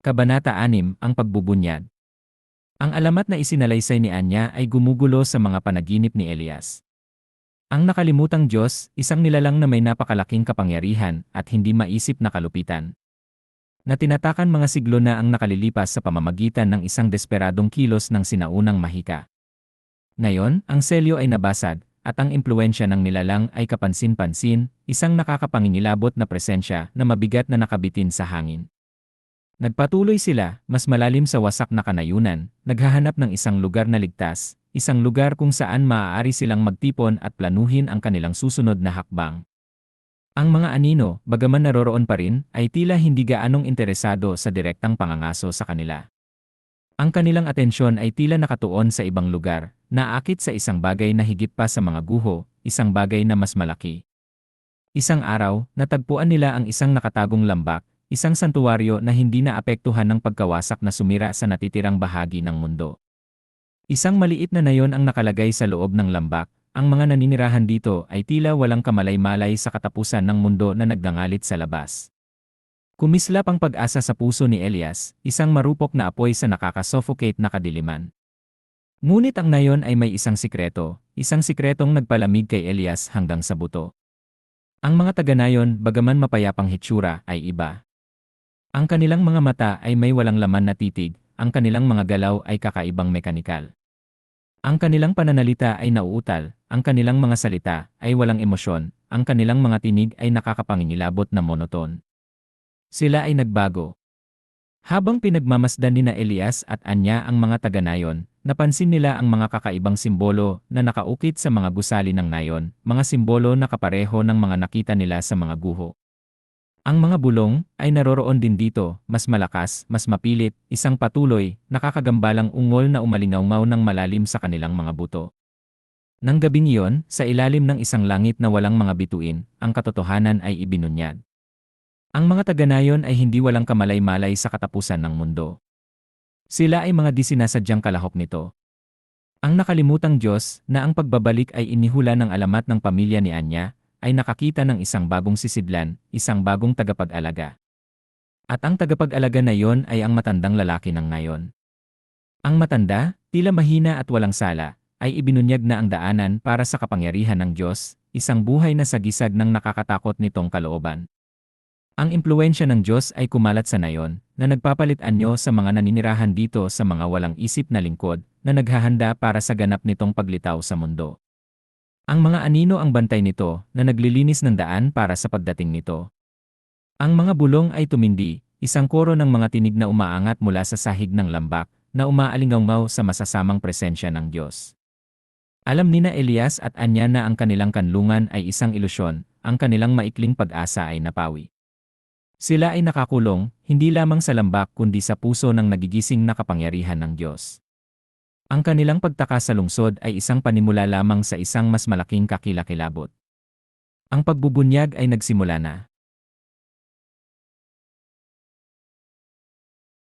Kabanata 6, ang pagbubunyag. Ang alamat na isinalaysay ni Anya ay gumugulo sa mga panaginip ni Elias. Ang nakalimutang Diyos, isang nilalang na may napakalaking kapangyarihan at hindi maisip na kalupitan. Na tinatakan mga siglo na ang nakalilipas sa pamamagitan ng isang desperadong kilos ng sinaunang mahika. Ngayon, ang selyo ay nabasag, at ang impluensya ng nilalang ay kapansin-pansin, isang nakakapangingilabot na presensya na mabigat na nakabitin sa hangin. Nagpatuloy sila, mas malalim sa wasak na kanayunan, naghahanap ng isang lugar na ligtas, isang lugar kung saan maaari silang magtipon at planuhin ang kanilang susunod na hakbang. Ang mga anino, bagaman naroroon pa rin, ay tila hindi gaanong interesado sa direktang pangangaso sa kanila. Ang kanilang atensyon ay tila nakatuon sa ibang lugar, naakit sa isang bagay na higit pa sa mga guho, isang bagay na mas malaki. Isang araw, natagpuan nila ang isang nakatagong lambak, isang santuwaryo na hindi naapektuhan ng pagkawasak na sumira sa natitirang bahagi ng mundo. Isang maliit na nayon ang nakalagay sa loob ng lambak, ang mga naninirahan dito ay tila walang kamalay-malay sa katapusan ng mundo na nagdangalit sa labas. Kumislap ang pag-asa sa puso ni Elias, isang marupok na apoy sa nakakasuffocate na kadiliman. Ngunit ang nayon ay may isang sikreto, isang sikretong nagpalamig kay Elias hanggang sa buto. Ang mga taga-nayon, bagaman mapayapang hitsura, ay iba. Ang kanilang mga mata ay may walang laman na titig, ang kanilang mga galaw ay kakaibang mekanikal. Ang kanilang pananalita ay nauutal, ang kanilang mga salita ay walang emosyon, ang kanilang mga tinig ay nakakapangingilabot na monoton. Sila ay nagbago. Habang pinagmamasdan ni na Elias at Anya ang mga taga-nayon, napansin nila ang mga kakaibang simbolo na nakaukit sa mga gusali ng nayon, mga simbolo na kapareho ng mga nakita nila sa mga guho. Ang mga bulong ay naroroon din dito, mas malakas, mas mapilit, isang patuloy, nakakagambalang ungol na umalingaw ng malalim sa kanilang mga buto. Nang gabing iyon, sa ilalim ng isang langit na walang mga bituin, ang katotohanan ay ibinunyag. Ang mga taga-nayon ay hindi walang kamalay-malay sa katapusan ng mundo. Sila ay mga disinasadyang kalahok nito. Ang nakalimutang Diyos na ang pagbabalik ay inihula ng alamat ng pamilya ni Anya, ay nakakita ng isang bagong sisidlan, isang bagong tagapag-alaga. At ang tagapag-alaga na yon ay ang matandang lalaki ng ngayon. Ang matanda, tila mahina at walang sala, ay ibinunyag na ang daanan para sa kapangyarihan ng Diyos, isang buhay na sagisag ng nakakatakot nitong kalooban. Ang impluensya ng Diyos ay kumalat sa nayon, na nagpapalit anyo sa mga naninirahan dito sa mga walang isip na lingkod, na naghahanda para sa ganap nitong paglitaw sa mundo. Ang mga anino ang bantay nito na naglilinis ng daan para sa pagdating nito. Ang mga bulong ay tumindi, isang koro ng mga tinig na umaangat mula sa sahig ng lambak na umaalingaw sa masasamang presensya ng Diyos. Alam ni na Elias at Anya na ang kanilang kanlungan ay isang ilusyon, ang kanilang maikling pag-asa ay napawi. Sila ay nakakulong, hindi lamang sa lambak kundi sa puso ng nagigising na kapangyarihan ng Diyos. Ang kanilang pagtaka sa lungsod ay isang panimula lamang sa isang mas malaking kakilakilabot. Ang pagbubunyag ay nagsimula na.